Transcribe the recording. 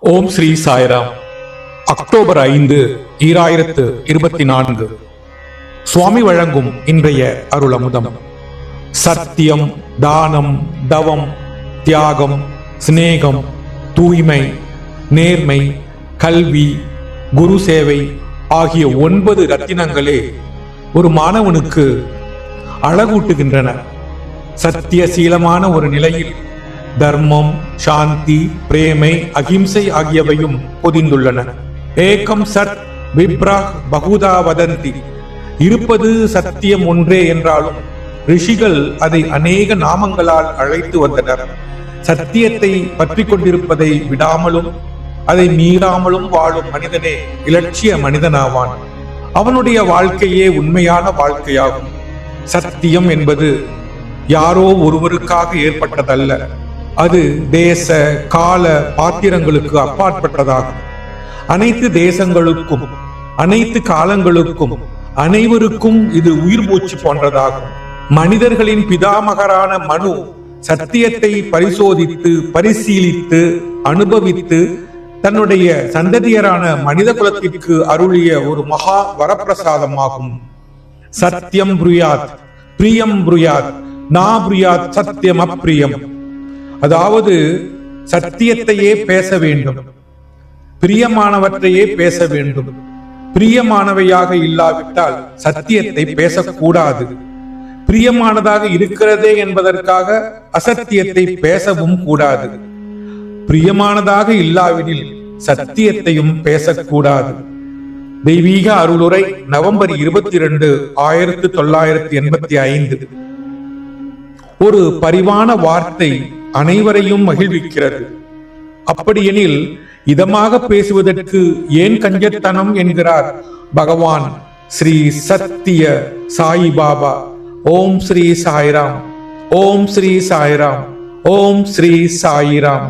ஓம் Sri Sairam. October ஐந்து ஈராயிரத்து இருபத்தி நான்கு சுவாமி வழங்கும் இன்றைய அருளமுதம். சத்தியம் தானம் தவம் தியாகம் சிநேகம் தூய்மை நேர்மை கல்வி குரு சேவை ஆகிய ஒன்பது ரத்தினங்களே ஒரு மாணவனுக்கு அழகூட்டுகின்றன. சத்தியசீலமான ஒரு நிலையில் தர்மம் சாந்தி பிரேமை அகிம்சை ஆகியவையும் பொதிந்துள்ளன. ஏகம் சத் விப்ராக் பகுதா வதந்தி. இருப்பது சத்தியம் ஒன்றே என்றாலும் ரிஷிகள் அதை அநேக நாமங்களால் அழைத்து வந்தனர். சத்தியத்தை பற்றி கொண்டிருப்பதை விடாமலும் அதை மீறாமலும் வாழும் மனிதனே இலட்சிய மனிதனாவான். அவனுடைய வாழ்க்கையே உண்மையான வாழ்க்கையாகும். சத்தியம் என்பது யாரோ ஒருவருக்காக ஏற்பட்டதல்ல. அது தேச கால பாத்திரங்களுக்கு அப்பாற்பட்டதாகும். அனைத்து தேசங்களுக்கும் அனைத்து காலங்களுக்கும் அனைவருக்கும் இது உயிர் மூச்சு போன்றதாகும். மனிதர்களின் பிதாமகரான மனு சத்தியத்தை பரிசோதித்து பரிசீலித்து அனுபவித்து தன்னுடைய சந்ததியரான மனித குலத்திற்கு அருளிய ஒரு மகா வரப்பிரசாதமாகும். சத்தியம் புரியாத் பிரியம் புரியாத் நா புரியாத் சத்தியம் அப்பிரியம் அதாவது சத்தியத்தையே பேச வேண்டும். பிரியமானவற்றையே பேச வேண்டும். பிரியமானவையாக இல்லாவிட்டால் சத்தியத்தை பேசக்கூடாது. பிரியமானதாக இருக்கிறதே என்பதற்காக அசத்தியத்தை பேசவும் கூடாது. பிரியமானதாக இல்லாவிடில் சத்தியத்தையும் பேசக்கூடாது. தெய்வீக அருளுரை நவம்பர் இருபத்தி ரெண்டு ஆயிரத்தி தொள்ளாயிரத்தி எண்பத்தி ஐந்து. ஒரு பரிவான வார்த்தை அனைவரையும் மகிழ்விக்கிறது. அப்படியெனில் இதமாக பேசுவதற்கு ஏன் கஞ்சத்தனம் என்கிறார்? பகவான் ஸ்ரீ சத்திய சாய் பாபா. ஓம் ஸ்ரீ சாய்ராம். ஓம் ஸ்ரீ சாய்ராம். ஓம் ஸ்ரீ சாயிராம்.